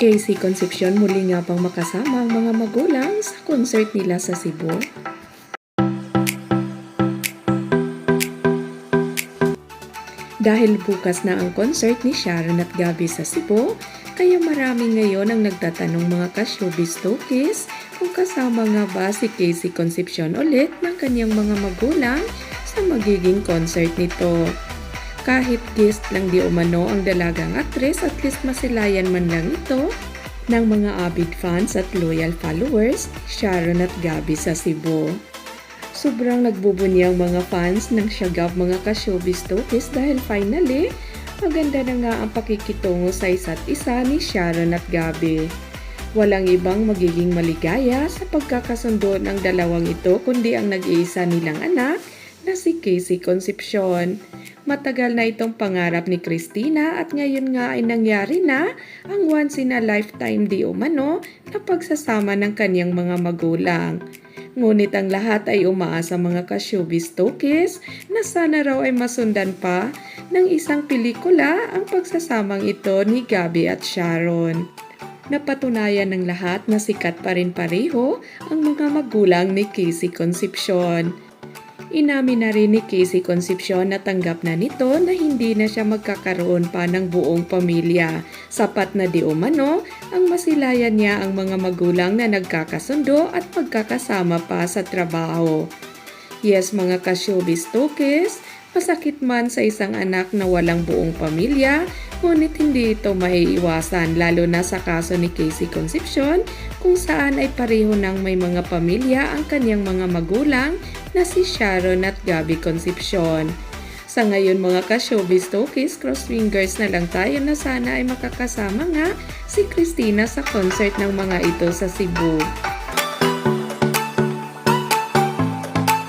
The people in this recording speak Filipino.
Casey Concepcion muli nga bang makasama ang mga magulang sa concert nila sa Cebu? Dahil bukas na ang concert ni Sharon at Gabi sa Cebu, kaya marami ngayon ang nagtatanong mga ka-showbiz talkies kung kasama nga ba si Casey Concepcion ulit ng kanyang mga magulang sa magiging concert nito. Kahit guest lang di umano ang dalagang aktres at least masilayan man lang ito ng mga avid fans at loyal followers, Sharon at Gabi sa Cebu. Sobrang nagbubunyi ang mga fans ng Shagab mga ka-showbiz talkies dahil finally, maganda na nga ang pakikitungo sa isa't isa ni Sharon at Gabi. Walang ibang magiging maligaya sa pagkakasundo ng dalawang ito kundi ang nag-iisa nilang anak na si Casey Concepcion. Matagal na itong pangarap ni Christina at ngayon nga ay nangyari na ang once in a lifetime di umano na pagsasama ng kanyang mga magulang. Ngunit ang lahat ay umaasa mga ka-showbiz talkies na sana raw ay masundan pa ng isang pelikula ang pagsasamang ito ni Gabi at Sharon. Napatunayan ng lahat na sikat pa rin pareho ang mga magulang ni Casey Concepcion. Inamin na rin ni Casey Concepcion na tanggap na nito na hindi na siya magkakaroon pa ng buong pamilya. Sapat na di umano ang masilayan niya ang mga magulang na nagkakasundo at magkakasama pa sa trabaho. Yes mga ka-showbiz talkies, masakit man sa isang anak na walang buong pamilya, ngunit hindi ito maiiwasan lalo na sa kaso ni Casey Concepcion kung saan ay pareho ng may mga pamilya ang kanyang mga magulang na si Sharon at Gabby Concepcion. Sa ngayon mga ka-showbiz talkies, cross fingers na lang tayo na sana ay makakasama nga si Christina sa concert ng mga ito sa Cebu.